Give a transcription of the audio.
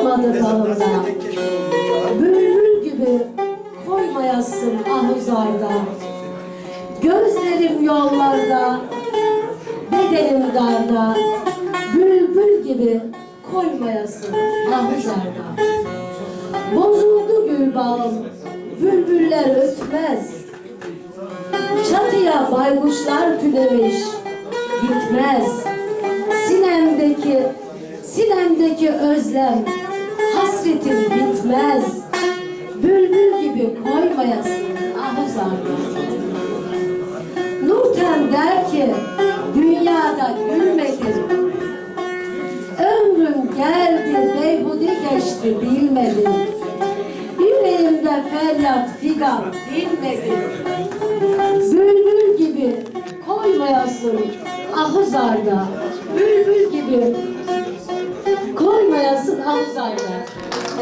olmadı dalımda. Bülbül gibi koymayasın ahuzarda. Gözlerim yollarda, bedenim darda. Bülbül gibi koymayasın ahuzarda. Bozuldu gül bağım, bülbüller ötmez. Çatıya baykuşlar tünemiş, gitmez. Sinemdeki, sinemdeki özlem, hasretim bitmez. Bülbül gibi koymayasın ahuzarda. Nurten der ki, dünyada gülmedim. Ömrüm geldi, beyhude geçti bilmedim. Yüreğimde feryat figan dinmedim. Bülbül gibi koymayasın ahuzarda. Bülbül gibi koymayasın ahuzarda.